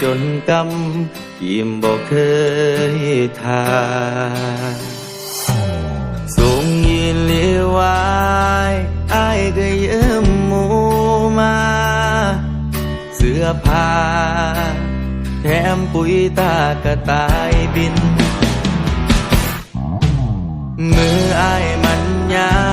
จนกำกิมบอกเคยทาสูงยีนเลี้ยวายไอ้ก็ยืมหมูมา เสื้อผ้าแถมปุ๋ยตากระตายบิน มือไอ้มันยา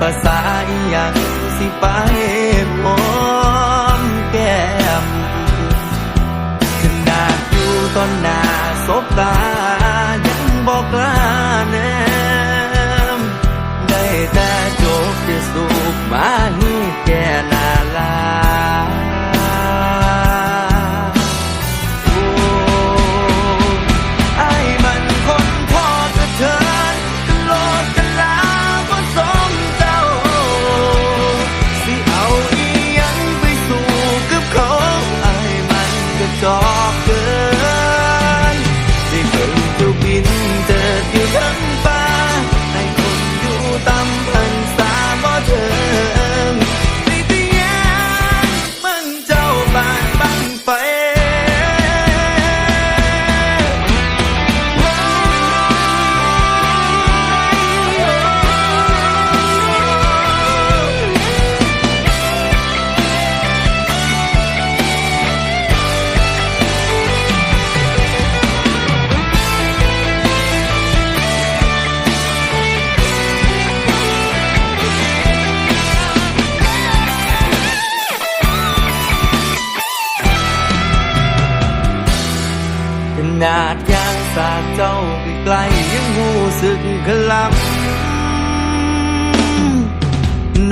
ภาษาอีหยังสิไปพร้อมแก้มขนาดอยู่ตอนหน้าสบตา ยังบอกลาแนมได้แต่จบที่สุขมานี่แก่นะ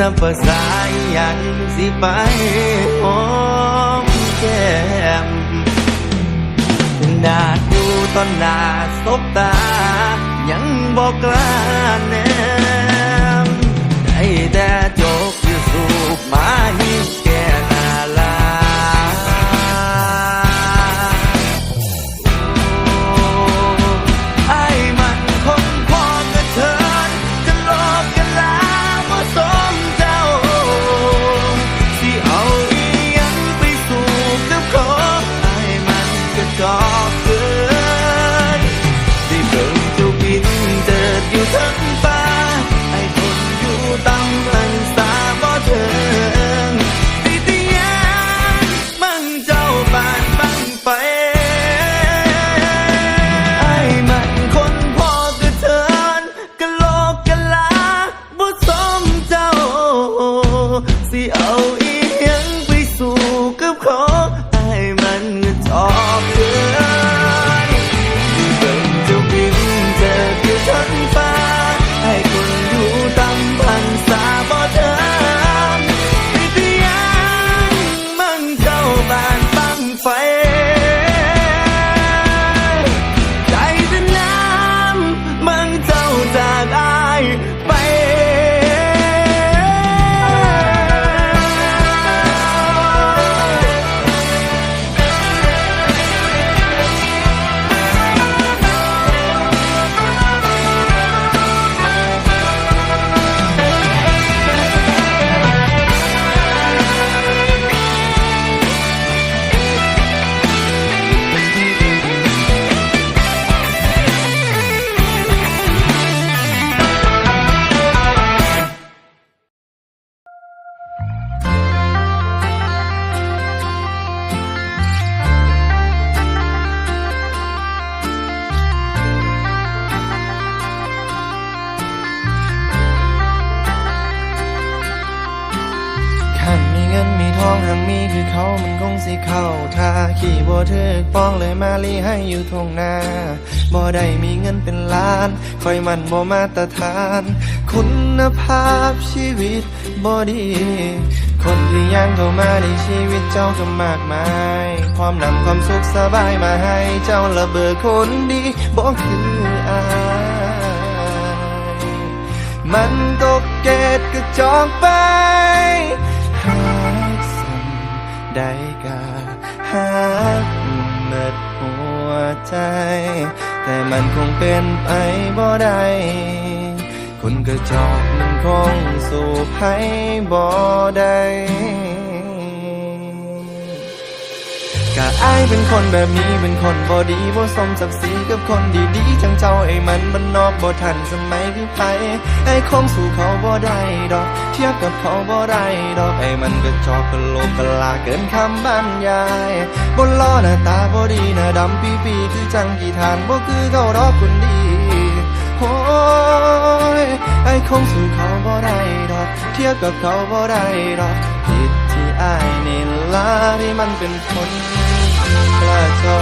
น้ำภาษาอย่างสิไปหอมแก้มนาดูตอนหน้าสบตา ยังบอกกล้าแนมได้แต่จกอยู่สูบมา มีคือเขามันคงสิเข้าท่าขี่บ่ถึกป้องเลยมาลีให้อยู่ทงหน้าบ่ได้มีเงินเป็นล้านคอยมันบ่มาตรฐาน คุณภาพชีวิตบ่ดี คนที่ยังเข้ามาในชีวิตเจ้าก็มากมายความนำความสุขสบายมาให้เจ้าระเบิดคนดีบ่คืออายมันตกเกตกระจอกไป ได้กาหากเมิดหัวใจ แต่มันคงเป็นไปบ่ได้คนกระจอกมันคงสู่ให้บ่ได้ กะอายเป็นคนแบบนี้เป็นคนบ่ดีบ่สมศักดิ์ศรีกับคนดีๆจังเจ้าไอ้มันมันนอกบ่ทันสมัยคือไผไอ้คงสู่เขาบ่ได้ดอก เทียบกับเขาบ่ได้ดอกไอ้มันก็จอกกะโลกกะลาเกินคำบรรยายบนล้อหน้าตาบ่ดีหน้าดำปีปีๆคือจังกี่ทานบ่คือเขาดอกคนดีโอ้ยไอ้คงสู่เขาบ่ได้ดอก เทียบกับเขาบ่ได้ดอกผิด อายนี่ละที่มันเป็นคนกระจอ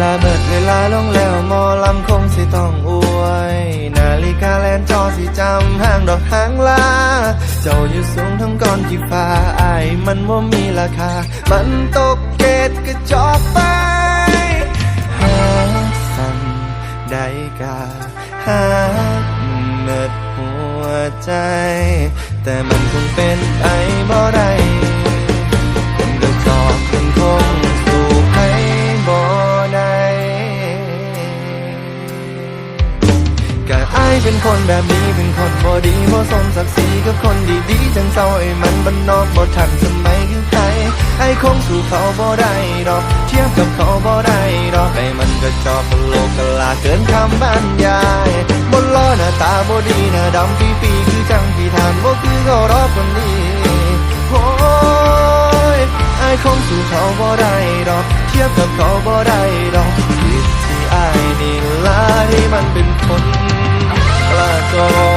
ลาเบิดเวลาลงแล้วมอลำคงสิต้องอวย นาฬิกาแลนจอสิจำห้างดอกหางลา เจ้าอยู่สูงทั้งก้อนที่ฟ้าอายมันว่ามีราคา มันตกเกตกระจอกไปหาสั่นได้กาหา ดหัวใจ แต่มันคงเป็นไปบ่ได้ เป็นคนแบบนี้เป็นคนบ่ดีบ่สมศักดิ์ศรีกับคนดีๆจังเจ้าไอ้มันบันนอกบ่ทันสมัยคือใครไอ้คงสู่เขาบ่ได้ดอก เทียบกับเขาบ่ได้ดอกไอ้มันก็จอกกะโลกกลาเกินคำบรรยายบนล้อหน้าตาบ่ดีหน้าดำปีปีคือจังที่ทานบ่คือเขารอบคนนี้โอ้ยไอ้คงสู่เขาบ่ได้ดอก เทียบกับเขาบ่ได้ดอก ก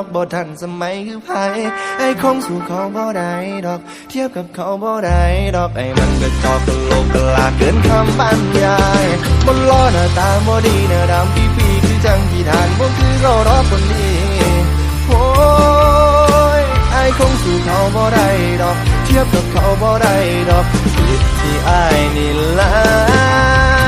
อกบ่ทันสมัยคือไผไอ้คงสู่เขาบ่ได้ดอก เทียบกับเขาบ่ได้ดอกไอ้มันก็จอกกะโลกกลาเกินคำบรรยายบนล้อหน้าตาบ่ดีหน้าดำปีปีๆคือจังที่ทานบ่คือเขารอบคนนี้โอ้ยไอ้คงสู่เขาบ่ได้ดอก เทียบกับเขาบ่ได้ดอกผิดที่ไอ้ายนี่ละ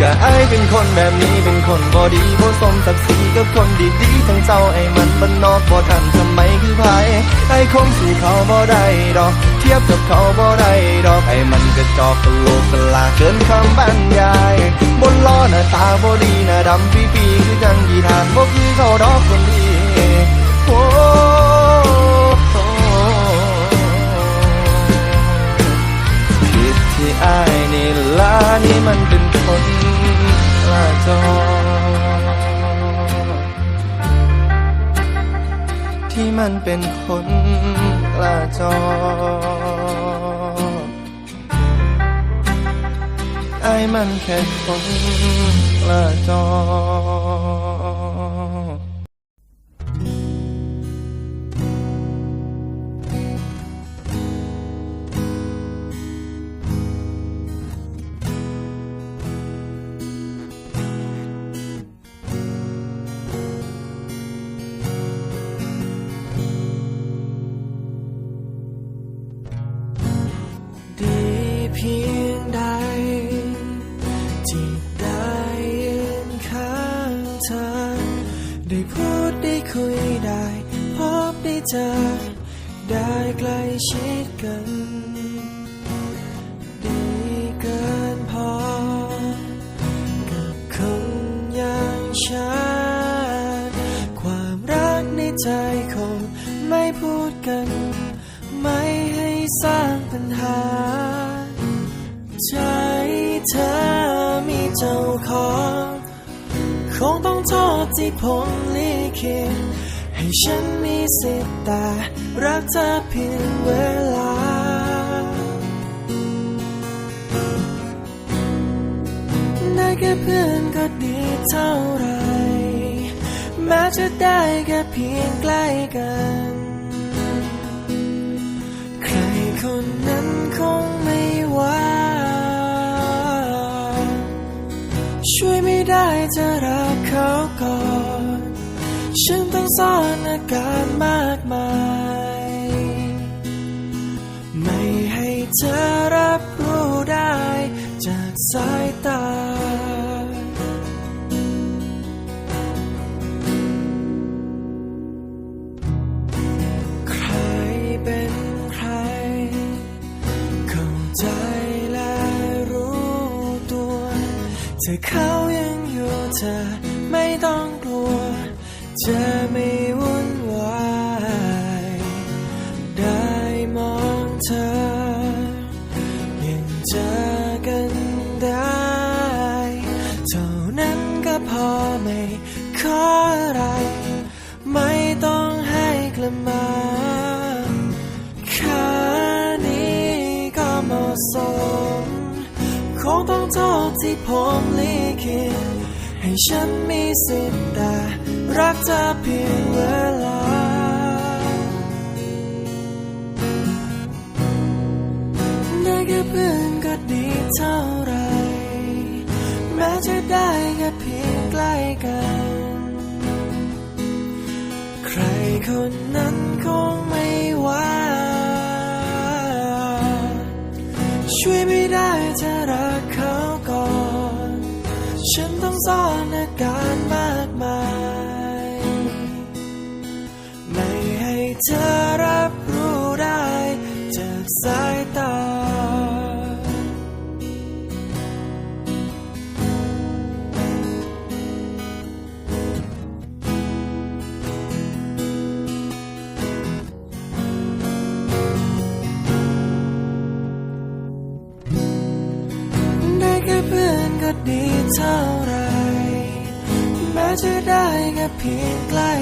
ก็ไอายเป็นคนแบบนี้เป็นคนบอดีบอสมศักดิ์ศรีกับคนดีๆทั้งเจ้าไอ้มันบันนอกบ่ทันทำไมคือไผไอ้คงสู่เขาบ่ได้ดอก เทียบกับเขาบ่ได้ดอกไอ้มันก็จอกกะโลกกะลาเกินคำบรรยายบนล้อหน้าตาบอดีหน้าดำปีปีๆคือจังยีทานบ่คือเขาดอกคนดี อายนี่ละนี่มันเป็นคนละจอที่มันเป็นคนกระจอไอ้มันแค่คนกระจอ อคงต้องโทษที่ผมลิขิตให้ฉันมีสิทธิ์แต่รักเธอเพียงเวลา ได้แค่เพื่อนก็ดีเท่าไร แม้จะได้แค่เพียงใกล้กัน ใครคนนั้นคงไม่ว่า ช่วยไม่ได้จะรักเขาก่อน ฉันต้องซ่อนอาการมากมาย ไม่ให้เธอรับรู้ได้จากสายตา เธอเขายังอยู่เธอไม่ต้องกลัวจะไม่วุ่นวาย ได้มองเธอ งต้องโทษที่ผมลิขิตให้ฉันมีสิทธิ์แต่รักเธอเพียงเวลา ได้แค่เพื่อนก็ดีเท่าไร แม้จะได้แค่เพียงใกล้กัน ใครคนนั้น ฉัน เพียงใกล้